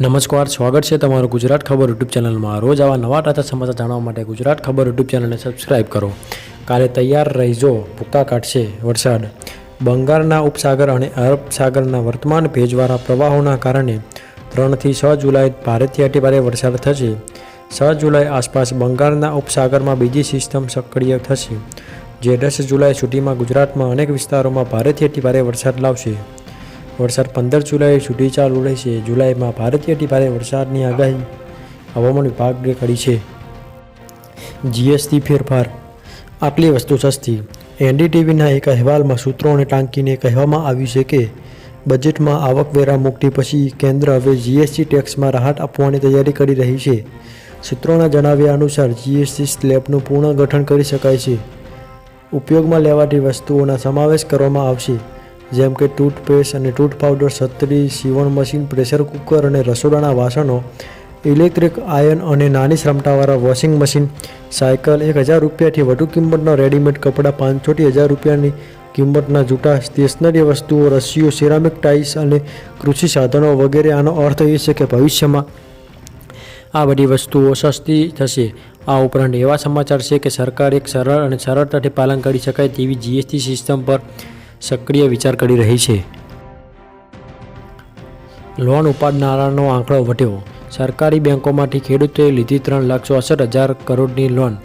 નમસ્કાર, સ્વાગત છે તમારું ગુજરાત ખબર યુટ્યુબ ચેનલમાં. રોજ આવા નવા તાજા સમાચાર જાણવા માટે ગુજરાત ખબર યુટ્યુબ ચેનલને સબસ્ક્રાઇબ કરો. કાલે તૈયાર રહીજો ભૂકા કાઢશે વરસાદ. બંગાળના ઉપસાગર અને અરબ સાગરના વર્તમાન ભેજવાળા પ્રવાહોના કારણે ત્રણથી છ જુલાઈ ભારેથી અતિભારે વરસાદ થશે. છ જુલાઈ આસપાસ બંગાળના ઉપસાગરમાં બીજી સિસ્ટમ સક્રિય થશે, જે દસ જુલાઈ સુધીમાં ગુજરાતમાં અનેક વિસ્તારોમાં ભારેથી અતિભારે વરસાદ લાવશે. વરસાદ પંદર જુલાઈએ છૂટી ચાલુ રહેશે. જુલાઈમાં ભારતીય અતિભારે વરસાદની આગાહી હવામાન વિભાગે કરી છે. જીએસટી ફેરફાર. આટલી વસ્તુ સસ્તી. એનડીટીવીના એક અહેવાલમાં સૂત્રોને ટાંકીને કહેવામાં આવ્યું છે કે, બજેટમાં આવકવેરા મુક્તિ પછી કેન્દ્ર હવે જીએસટી ટેક્સમાં રાહત આપવાની તૈયારી કરી રહી છે. સૂત્રોના જણાવ્યા અનુસાર જીએસટી સ્લેબનું પુનર્ગઠન કરી શકાય છે. ઉપયોગમાં લેવાતી વસ્તુઓના સમાવેશ કરવામાં આવશે. જેમ કે ટૂથપેસ્ટ અને ટૂથ પાવડર, છત્રી, સીવણ મશીન, પ્રેશર કુકર અને રસોડાના વાસણો, ઇલેક્ટ્રિક આયન અને નાની ક્ષમતાવાળા વોશિંગ મશીન, સાયકલ એક હજાર રૂપિયાથી વધુ કિંમતના રેડીમેડ કપડાં, પાંચસોથી હજાર રૂપિયાની કિંમતના જૂતા, સ્ટેશનરી વસ્તુઓ, રસીઓ, સિરામિક ટાઇલ્સ અને કૃષિ સાધનો વગેરે. આનો અર્થ એ છે કે ભવિષ્યમાં આ બધી વસ્તુઓ સસ્તી થશે. આ ઉપરાંત એવા સમાચાર છે કે સરકાર એક સરળ અને સરળતાથી પાલન કરી શકાય તેવી જીએસટી સિસ્ટમ પર સક્રિય વિચાર કરી રહી છે. લોન ઉપાડનારાનો આંકડો વધ્યો. સરકારી બેંકોમાંથી ખેડૂતોએ લીધી ત્રણ લાખ ચોસઠ હજાર કરોડની લોન.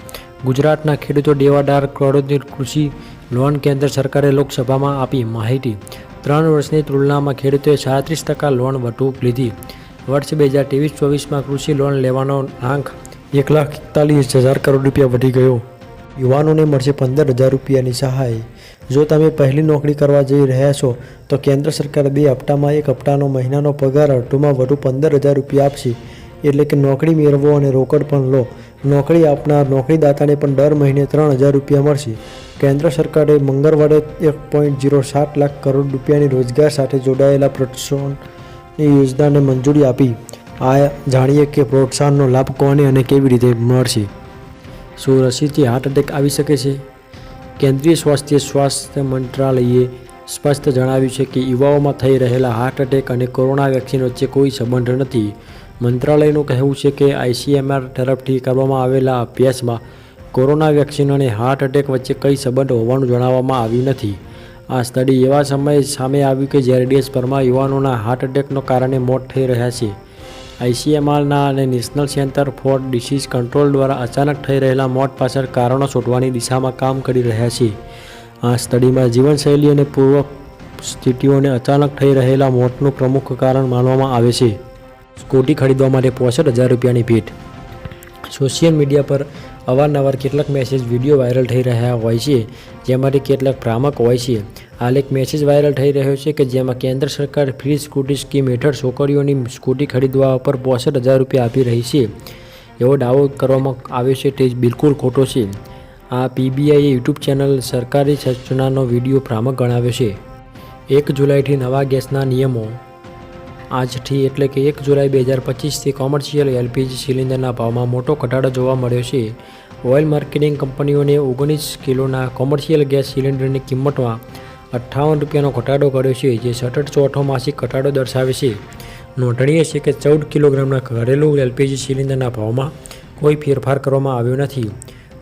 ગુજરાતના ખેડૂતો દેવાદાર કરોડની કૃષિ લોન કેન્દ્ર સરકારે લોકસભામાં આપી માહિતી. ત્રણ વર્ષની તુલનામાં ખેડૂતોએ સાડત્રીસ ટકા લોન વધુ લીધી. વર્ષ બે હજાર ત્રેવીસ ચોવીસમાં કૃષિ લોન લેવાનો આંક એક લાખ એકતાલીસ હજાર કરોડ રૂપિયા વધી ગયો. યુવાનોને મળશે પંદર હજાર રૂપિયાની સહાય. જો તમે પહેલી નોકરી કરવા જઈ રહ્યા છો, તો કેન્દ્ર સરકાર બે હપ્તામાં એક હપ્તાનો મહિનાનો પગાર અડધોમાં વધુ પંદર હજાર રૂપિયા આપશે. એટલે કે નોકરી મેળવો અને રોકડ પણ લો. નોકરી આપનાર નોકરીદાતાને પણ દર મહિને ત્રણ હજાર રૂપિયા મળશે. કેન્દ્ર સરકારે મંગળવારે એક પોઈન્ટ જીરો સાત લાખ કરોડ રૂપિયાની રોજગાર સાથે જોડાયેલા પ્રોત્સાહનની યોજનાને મંજૂરી આપી. આ જાણીએ કે પ્રોત્સાહનનો લાભ કોને અને કેવી રીતે મળશે? શું રસીથી હાર્ટ એટેક આવી શકે છે? કેન્દ્રીય સ્વાસ્થ્ય સ્વાસ્થ્ય મંત્રાલયે સ્પષ્ટ જણાવ્યું છે કે યુવાઓમાં થઈ રહેલા હાર્ટ એટેક અને કોરોના વેક્સિન વચ્ચે કોઈ સંબંધ નથી. મંત્રાલયનું કહેવું છે કે આઈસીએમઆર તરફથી કરવામાં આવેલા અભ્યાસમાં કોરોના વેક્સિન અને હાર્ટ એટેક વચ્ચે કંઈ સંબંધ હોવાનું જણાવવામાં આવ્યું નથી. આ સ્ટડી એવા સમયે સામે આવ્યું કે જ્યારે દેશભરમાં યુવાનોના હાર્ટ એટેકનો કારણે મોત થઈ રહ્યા છે. આઈસીએમઆરના અને national centre for disease control દ્વારા અચાનક થઈ રહેલા મોત પાછળ કારણો શોધવાની દિશામાં કામ કરી રહ્યા છે. આ સ્ટડીમાં જીવનશૈલી અને પૂર્વ સ્થિતિઓને અચાનક થઈ રહેલા મોતનું પ્રમુખ કારણ માનવામાં આવે છે. સ્કૂટી ખરીદવા માટે પોસઠ હજાર રૂપિયાની ભેટ. સોશિયલ મીડિયા પર અવારનવાર કેટલાક મેસેજ વીડિયો વાયરલ થઈ રહ્યા હોય છે, જેમાંથી કેટલાક ભ્રામક હોય છે. હાલ એક મેસેજ વાયરલ થઈ રહ્યો છે કે જેમાં કેન્દ્ર સરકાર ફ્રી સ્કૂટી સ્કીમ હેઠળ છોકરીઓની સ્કૂટી ખરીદવા પર બોસઠ હજાર રૂપિયા આપી રહી છે. એવો દાવો કરવામાં આવ્યો છે તે બિલકુલ ખોટો છે. આ પીબીઆઈએ યુટ્યુબ ચેનલ સરકારી સૂચનાનો વીડિયો ભ્રામક ગણાવ્યો છે. એક જુલાઈથી નવા ગેસના નિયમો. આજથી એટલે કે એક જુલાઈ બે હજાર પચીસથી કોમર્શિયલ એલપીજી સિલિન્ડરના ભાવમાં મોટો ઘટાડો જોવા મળ્યો છે. ઓઇલ માર્કેટિંગ કંપનીઓને ઓગણીસ કિલોના કોમર્શિયલ ગેસ સિલિન્ડરની કિંમતમાં અઠ્ઠાવન રૂપિયાનો ઘટાડો કર્યો છે, જે સતત ચોથો માસિક ઘટાડો દર્શાવે છે. નોંધણીય છે કે ચૌદ કિલોગ્રામના ઘરેલું એલપીજી સિલિન્ડરના ભાવમાં કોઈ ફેરફાર કરવામાં આવ્યો નથી.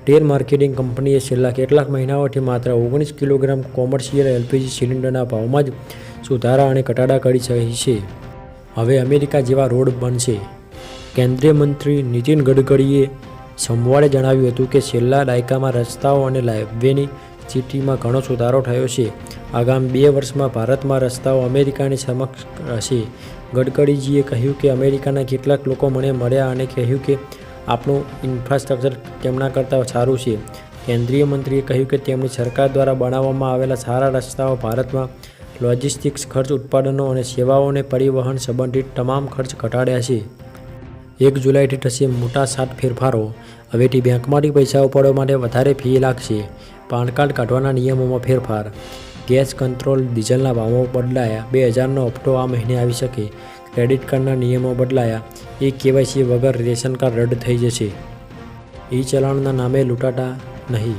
ટેર માર્કેટિંગ કંપનીએ છેલ્લા કેટલાક મહિનાઓથી માત્ર ઓગણીસ કિલોગ્રામ કોમર્શિયલ એલપીજી સિલિન્ડરના ભાવમાં જ સુધારા અને ઘટાડા કરી રહી છે. હવે અમેરિકા જેવા રોડ બનશે. કેન્દ્રીય મંત્રી નીતિન ગડકરીએ સોમવારે જણાવ્યું હતું કે છેલ્લા દાયકામાં રસ્તાઓ અને હાઈવેની સ્થિતિમાં ઘણો સુધારો થયો છે. આગામી બે વર્ષમાં ભારતમાં રસ્તાઓ અમેરિકાની સમક્ષ હશે. ગડકરીજીએ કહ્યું કે અમેરિકાના કેટલાક લોકો મને મળ્યા અને કહ્યું કે આપણું ઇન્ફ્રાસ્ટ્રક્ચર તેમના કરતાં સારું છે. કેન્દ્રીય મંત્રીએ કહ્યું કે તેમની સરકાર દ્વારા બનાવવામાં આવેલા સારા રસ્તાઓ ભારતમાં લોજિસ્ટિક્સ ખર્ચ, ઉત્પાદનો અને સેવાઓને પરિવહન સંબંધિત તમામ ખર્ચ ઘટાડ્યા છે. એક જુલાઈથી થશે મોટા સાત ફેરફારો. હવેથી બેંકમાંથી પૈસા ઉપાડવા માટે વધારે ફી લાગશે. પાન કાર્ડ કાઢવાના નિયમોમાં ફેરફાર. ગેસ કંટ્રોલ ડીઝલના ભાવો બદલાયા. બે હજારનો હપ્તો આ મહિને આવી શકે. ક્રેડિટ કાર્ડના નિયમો બદલાયા. એ કેવાયસી વગર રેશન કાર્ડ રદ થઈ જશે. ઈ ચલણના નામે લૂંટાતા નહીં.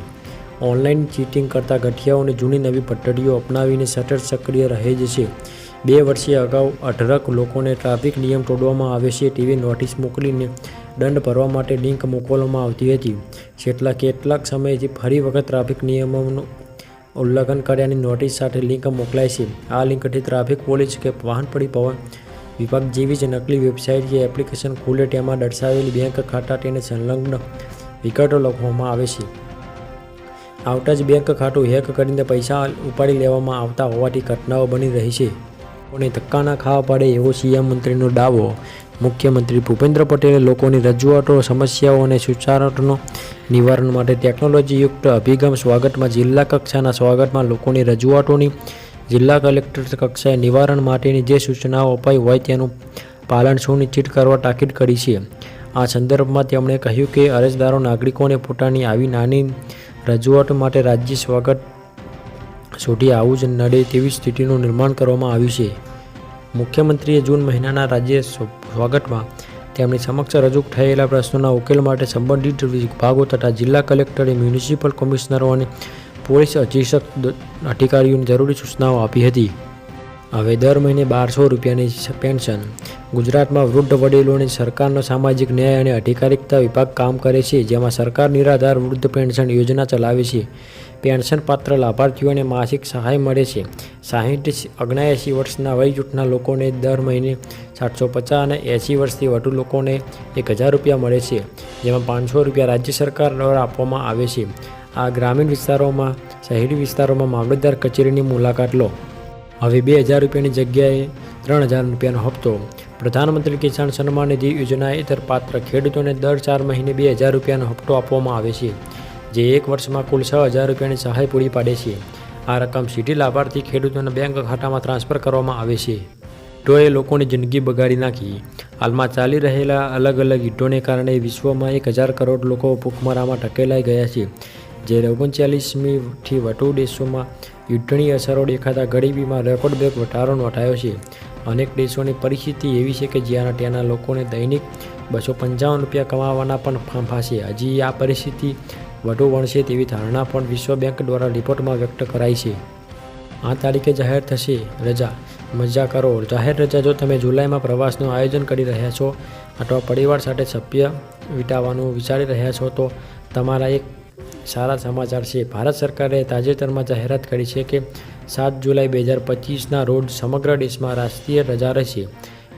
ઓનલાઈન ચીટિંગ કરતા ગઠિયાઓને જૂની નવી પદ્ધતિઓ અપનાવીને સતત સક્રિય રહે છે. બે વર્ષે અગાઉ અઢળક લોકોને ટ્રાફિક નિયમ તોડવામાં આવે છે તેવી નોટિસ મોકલીને દંડ ભરવા માટે લિંક મોકલવામાં આવતી હતી. છેલ્લા કેટલાક સમયથી ફરી વખત ટ્રાફિક નિયમોનું ઉલ્લંઘન કર્યાની નોટિસ સાથે લિંક મોકલાય છે. આ લિંકથી ટ્રાફિક પોલીસ કે વાહન પરિવહન વિભાગ જેવી જ નકલી વેબસાઇટ કે એપ્લિકેશન ખુલે તેમાં દર્શાવેલી બેંક ખાતા તેને સંલગ્ન વિગતો લખવામાં આવે છે. આવતા જ બેંક ખાતું હેક કરીને પૈસા ઉપાડી લેવામાં આવતા હોવાથી ઘટનાઓ બની રહી છે. કોને ધક્કા ના ખાવા પડે એવો સીએમ મંત્રીનો દાવો મુખ્યમંત્રી ભૂપેન્દ્ર પટેલે લોકોની રજૂઆતો, સમસ્યાઓ અને સૂચનાઓનો નિવારણ માટે ટેકનોલોજીયુક્ત અભિગમ સ્વાગતમાં જિલ્લા કક્ષાના સ્વાગતમાં લોકોની રજૂઆતોની જિલ્લા કલેક્ટર કક્ષાએ નિવારણ માટેની જે સૂચનાઓ અપાઈ હોય તેનું પાલન સુનિશ્ચિત કરવા તાકીદ કરી છે. આ સંદર્ભમાં તેમણે કહ્યું કે અરજદારો નાગરિકોને પોતાની આવી નાની રજૂઆતો માટે રાજ્ય સ્વાગત સુધી આવું જ નડે તેવી સ્થિતિનું નિર્માણ કરવામાં આવ્યું છે. મુખ્યમંત્રીએ જૂન મહિનાના રાજ્ય સ્વાગતમાં તેમની સમક્ષ રજૂ થયેલા પ્રશ્નોના ઉકેલ માટે સંબંધિત વિભાગો તથા જિલ્લા કલેક્ટરે મ્યુનિસિપલ કમિશનરો અને પોલીસ અધિક્ષક અધિકારીઓને જરૂરી સૂચનાઓ આપી હતી. હવે દર મહિને બારસો રૂપિયાની પેન્શન. ગુજરાતમાં વૃદ્ધ વડીલોને સરકારનો સામાજિક ન્યાય અને અધિકારિકતા વિભાગ કામ કરે છે, જેમાં સરકાર નિરાધાર વૃદ્ધ પેન્શન યોજના ચલાવે છે. પેન્શન પાત્ર લાભાર્થીઓને માસિક સહાય મળે છે. સાહીઠ ઓગણએંસી વર્ષના વય જૂથના લોકોને દર મહિને સાતસો પચાસ અને એંસી વર્ષથી વધુ લોકોને એક હજાર રૂપિયા મળે છે, જેમાં પાંચસો રૂપિયા રાજ્ય સરકાર દ્વારા આપવામાં આવે છે. આ ગ્રામીણ વિસ્તારોમાં, શહેરી વિસ્તારોમાં મામલતદાર કચેરીની મુલાકાત લો. હવે બે હજાર રૂપિયાની જગ્યાએ ત્રણ હજાર રૂપિયાનો હપ્તો. પ્રધાનમંત્રી કિસાન સન્માન નિધિ યોજના હેઠળ પાત્ર ખેડૂતોને દર ચાર મહિને બે હજાર રૂપિયાનો હપ્તો આપવામાં આવે છે. જે એક વર્ષમાં કુલ છ હજાર રૂપિયાની સહાય પૂરી પાડે છે. આ રકમ સીધી લાભાર્થી ખેડૂતોના બેંક ખાતામાં ટ્રાન્સફર કરવામાં આવે છે. યુદ્ધોએ લોકોની જિંદગી બગાડી નાખી. હાલમાં ચાલી રહેલા અલગ અલગ યુદ્ધોને કારણે વિશ્વમાં એક હજાર કરોડ લોકો ભૂખમરામાં ઢકેલાઈ ગયા છે. જે ઓગણચાલીસમીથી વધુ દેશોમાં યુદ્ધની અસરો દેખાતા ગરીબીમાં રેકોર્ડ બ્રેક વધારો નોંધાયો છે. અનેક દેશોની પરિસ્થિતિ એવી છે કે જ્યાં ત્યાંના લોકોને દૈનિક બસો પંચાવન રૂપિયા કમાવાના પણ ફાંફા છે. હજી આ પરિસ્થિતિ વધુ વણશે તેવી ધારણા પણ વિશ્વ બેંક દ્વારા રિપોર્ટમાં વ્યક્ત કરાઈ છે. આ તારીખે જાહેર થશે રજા. મજા કરો. જાહેર રજા જો તમે જુલાઈમાં પ્રવાસનું આયોજન કરી રહ્યા છો અથવા પરિવાર સાથે સભ્ય વિતાવવાનું વિચારી રહ્યા છો, તો તમારા એક સારા સમાચાર છે. ભારત સરકારે તાજેતરમાં જાહેરાત કરી છે કે સાત જુલાઈ બે હજાર પચીસના રોજ સમગ્ર દેશમાં રાષ્ટ્રીય રજા રહેશે.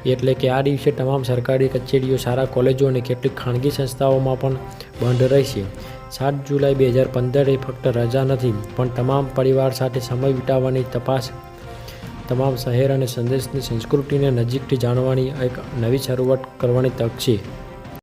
એટલે કે આ દિવસે તમામ સરકારી કચેરીઓ શાળા કોલેજો અને કેટલીક ખાનગી સંસ્થાઓમાં પણ બંધ રહેશે. સાત જુલાઈ બે હજાર પંદરે ફક્ત રજા નથી, પણ તમામ પરિવાર સાથે સમય વિતાવવાની તપાસ, તમામ શહેર અને સંદેશની સંસ્કૃતિને નજીકથી જાણવાની એક નવી શરૂઆત કરવાની તક છે.